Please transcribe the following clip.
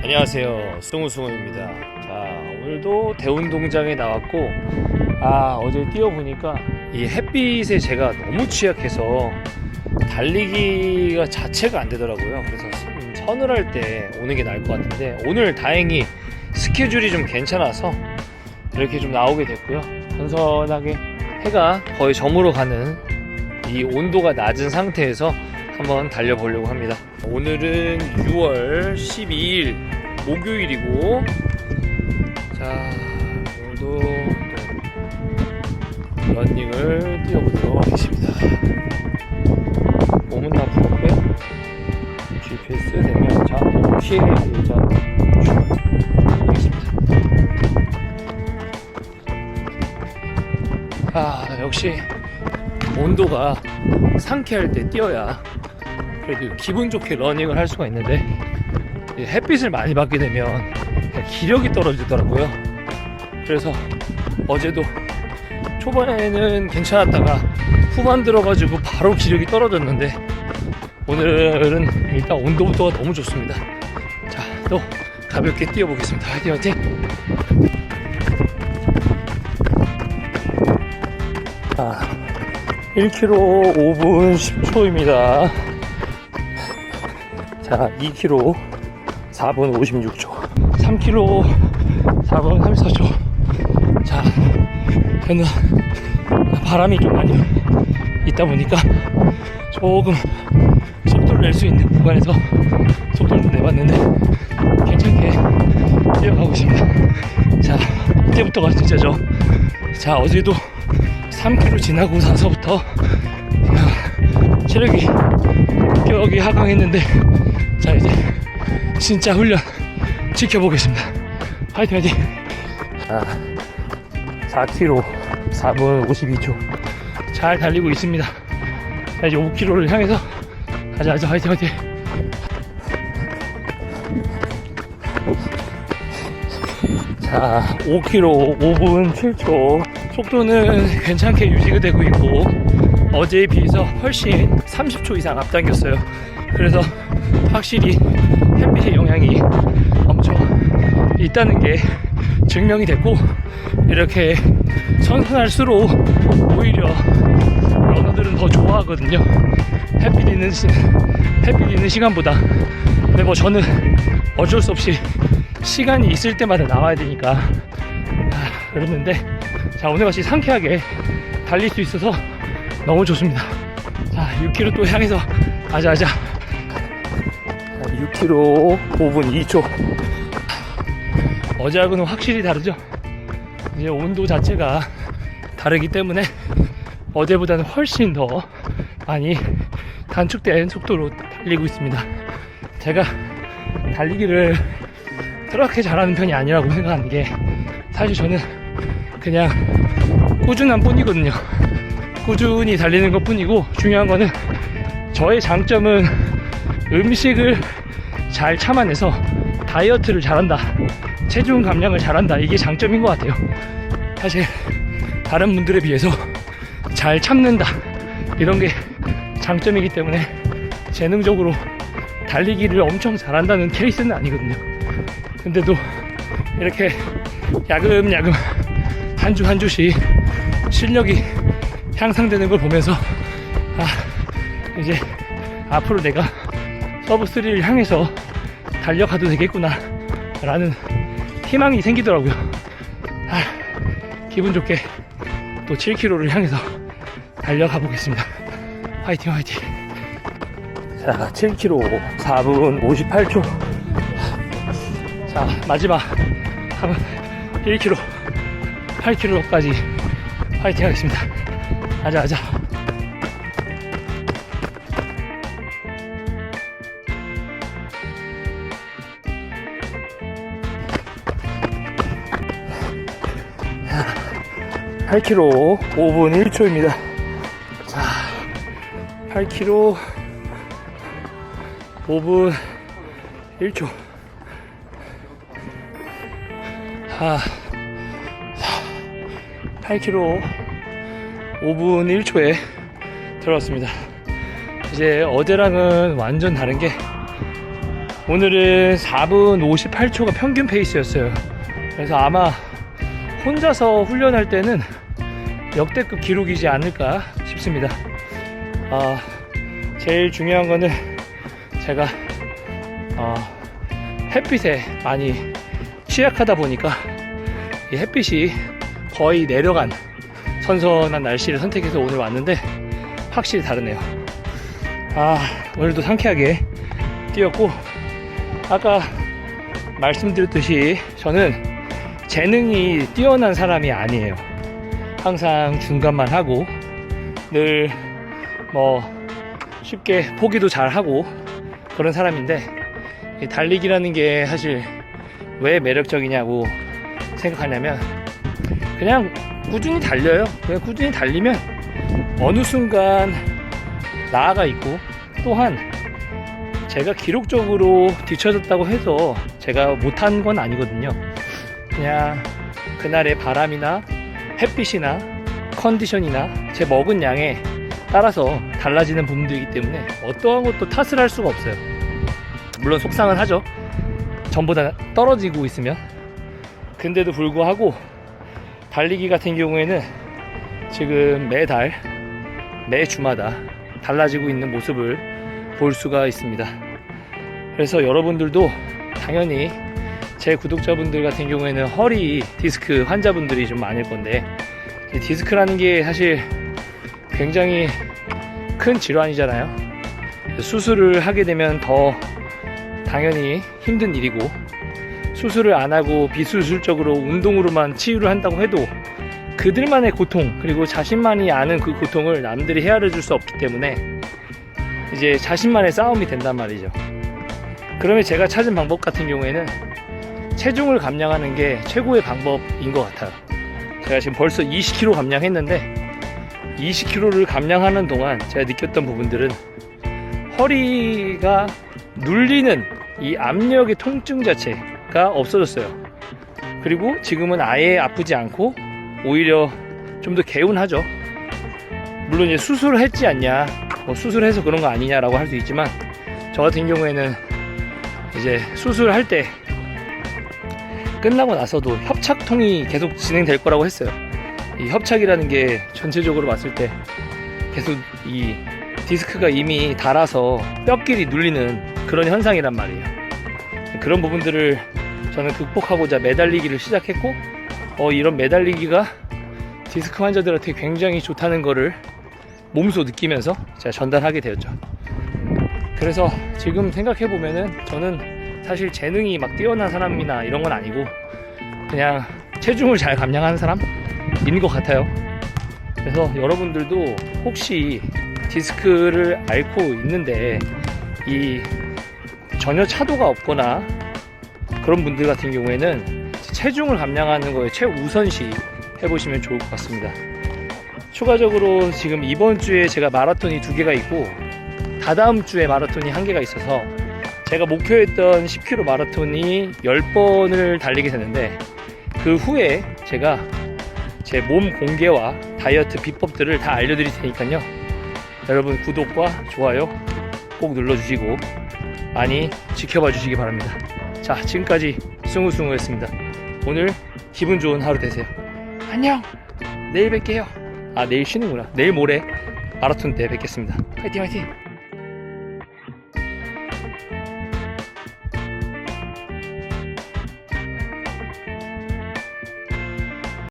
안녕하세요. 승우승우입니다. 자 오늘도 대운동장에 나왔고 아 어제 뛰어보니까 이 햇빛에 제가 너무 취약해서 달리기가 자체가 안 되더라고요. 그래서 좀 서늘할 때 오는 게 나을 것 같은데 오늘 다행히 스케줄이 좀 괜찮아서 이렇게 좀 나오게 됐고요. 선선하게 해가 거의 저물어 가는 이 온도가 낮은 상태에서 한번 달려보려고 합니다. 오늘은 6월 12일 목요일이고 자 오늘도 또 런닝을 뛰어보도록 하겠습니다. 몸은 다 풀었고요. GPS 되면 자 오케이 자 출발하겠습니다. 아 역시 온도가 상쾌할 때 뛰어야 그래도 기분 좋게 러닝을 할 수가 있는데 이 햇빛을 많이 받게 되면 기력이 떨어지더라고요. 그래서 어제도 초반에는 괜찮았다가 후반 들어가지고 바로 기력이 떨어졌는데 오늘은 일단 온도부터가 너무 좋습니다. 자, 또 가볍게 뛰어보겠습니다. 화이팅 화이팅! 자, 1km 5분 10초입니다. 자, 2km 4분 56초. 3km 4분 34초. 자, 저는 바람이 좀 많이 있다 보니까 조금 속도를 낼 수 있는 구간에서 속도를 좀 내봤는데 괜찮게 뛰어가고 있습니다. 자, 이때부터가 진짜죠. 자, 어제도 3km 지나고 나서부터 체력이 급격히 하강했는데 자 이제 진짜 훈련 지켜보겠습니다. 화이팅 화이팅. 자 4km 4분 52초. 잘 달리고 있습니다. 자 이제 5km를 향해서 가자 가자. 화이팅 화이팅. 자 5km 5분 7초. 속도는 괜찮게 유지가 되고 있고 어제에 비해서 훨씬 30초 이상 앞당겼어요. 그래서 확실히 햇빛의 영향이 엄청 있다는 게 증명이 됐고 이렇게 선선할수록 오히려 러너들은 더 좋아하거든요. 햇빛 있는 시, 햇빛 있는 시간보다. 근데 뭐 저는 어쩔 수 없이 시간이 있을 때마다 나와야 되니까 아, 그러는데 자 오늘같이 상쾌하게 달릴 수 있어서 너무 좋습니다 자 6km 또 향해서 가자 6km 5분 2초 어제하고는 확실히 다르죠? 이제 온도 자체가 다르기 때문에 어제보다는 훨씬 더 많이 단축된 속도로 달리고 있습니다. 제가 달리기를 그렇게 잘하는 편이 아니라고 생각하는 게 사실 저는 그냥 꾸준한 뿐이거든요. 꾸준히 달리는 것 뿐이고 중요한 거는 저의 장점은 음식을 잘 참아내서 다이어트를 잘한다. 체중 감량을 잘한다. 이게 장점인 것 같아요. 사실 다른 분들에 비해서 잘 참는다. 이런 게 장점이기 때문에 재능적으로 달리기를 엄청 잘한다는 케이스는 아니거든요. 근데도 이렇게 야금야금 한 주 한 주씩 실력이 향상되는 걸 보면서 아 이제 앞으로 내가 서브 3를 향해서 달려가도 되겠구나 라는 희망이 생기더라고요. 아 기분 좋게 또 7km를 향해서 달려가 보겠습니다. 화이팅 화이팅. 자 7km 4분 58초. 자 마지막 한 1km 8km까지 파이팅 하겠습니다. 가자 가자 자, 8km 5분 1초입니다 자 8km 5분 1초 아, 8km 5분 1초에 들어왔습니다. 이제 어제랑은 완전 다른 게 오늘은 4분 58초가 평균 페이스였어요. 그래서 아마 혼자서 훈련할 때는 역대급 기록이지 않을까 싶습니다. 아, 제일 중요한 거는 제가 어, 햇빛에 많이 취약하다 보니까 이 햇빛이 거의 내려간 선선한 날씨를 선택해서 오늘 왔는데 확실히 다르네요. 아, 오늘도 상쾌하게 뛰었고 아까 말씀드렸듯이 저는 재능이 뛰어난 사람이 아니에요. 항상 중간만 하고 늘 뭐 쉽게 포기도 잘 하고 그런 사람인데 이 달리기라는 게 사실 왜 매력적이냐고 생각하냐면 그냥 꾸준히 달려요. 그냥 꾸준히 달리면 어느 순간 나아가 있고 또한 제가 기록적으로 뒤쳐졌다고 해서 제가 못한 건 아니거든요. 그냥 그날의 바람이나 햇빛이나 컨디션이나 제 먹은 양에 따라서 달라지는 부분들이기 때문에 어떠한 것도 탓을 할 수가 없어요. 물론 속상은 하죠. 전보다 떨어지고 있으면. 근데도 불구하고 달리기 같은 경우에는 지금 매달 매 주마다 달라지고 있는 모습을 볼 수가 있습니다. 그래서 여러분들도 당연히 제 구독자분들 같은 경우에는 허리 디스크 환자분들이 좀 많을 건데 이 디스크라는 게 사실 굉장히 큰 질환이잖아요. 수술을 하게 되면 더 당연히 힘든 일이고 수술을 안 하고 비수술적으로 운동으로만 치유를 한다고 해도 그들만의 고통 그리고 자신만이 아는 그 고통을 남들이 헤아려 줄 수 없기 때문에 이제 자신만의 싸움이 된단 말이죠. 그러면 제가 찾은 방법 같은 경우에는 체중을 감량하는 게 최고의 방법인 것 같아요. 제가 지금 벌써 20kg 감량했는데 20kg를 감량하는 동안 제가 느꼈던 부분들은 허리가 눌리는 이 압력의 통증 자체가 없어졌어요. 그리고 지금은 아예 아프지 않고 오히려 좀 더 개운하죠. 물론 이제 수술을 했지 않냐, 뭐 수술해서 그런 거 아니냐라고 할 수 있지만 저 같은 경우에는 이제 수술할 때 끝나고 나서도 협착통이 계속 진행될 거라고 했어요. 이 협착이라는 게 전체적으로 봤을 때 계속 이 디스크가 이미 닳아서 뼈끼리 눌리는 그런 현상이란 말이에요. 그런 부분들을 저는 극복하고자 매달리기를 시작했고, 어, 이런 매달리기가 디스크 환자들한테 굉장히 좋다는 거를 몸소 느끼면서 제가 전달하게 되었죠. 그래서 지금 생각해보면은 저는 사실 재능이 막 뛰어난 사람이나 이런 건 아니고 그냥 체중을 잘 감량하는 사람인 것 같아요. 그래서 여러분들도 혹시 디스크를 앓고 있는데 이 전혀 차도가 없거나 그런 분들 같은 경우에는 체중을 감량하는 거에 최우선시 해보시면 좋을 것 같습니다. 추가적으로 지금 이번 주에 제가 마라톤이 두 개가 있고 다다음 주에 마라톤이 한 개가 있어서 제가 목표했던 10km 마라톤이 10번을 달리게 되는데 그 후에 제가 제 몸 공개와 다이어트 비법들을 다 알려드릴 테니까요. 여러분 구독과 좋아요 꼭 눌러주시고 많이 지켜봐 주시기 바랍니다. 자, 지금까지 승우승우였습니다. 오늘 기분 좋은 하루 되세요. 안녕! 내일 뵐게요. 아, 내일 쉬는구나. 내일 모레 마라톤 때 뵙겠습니다. 화이팅, 화이팅!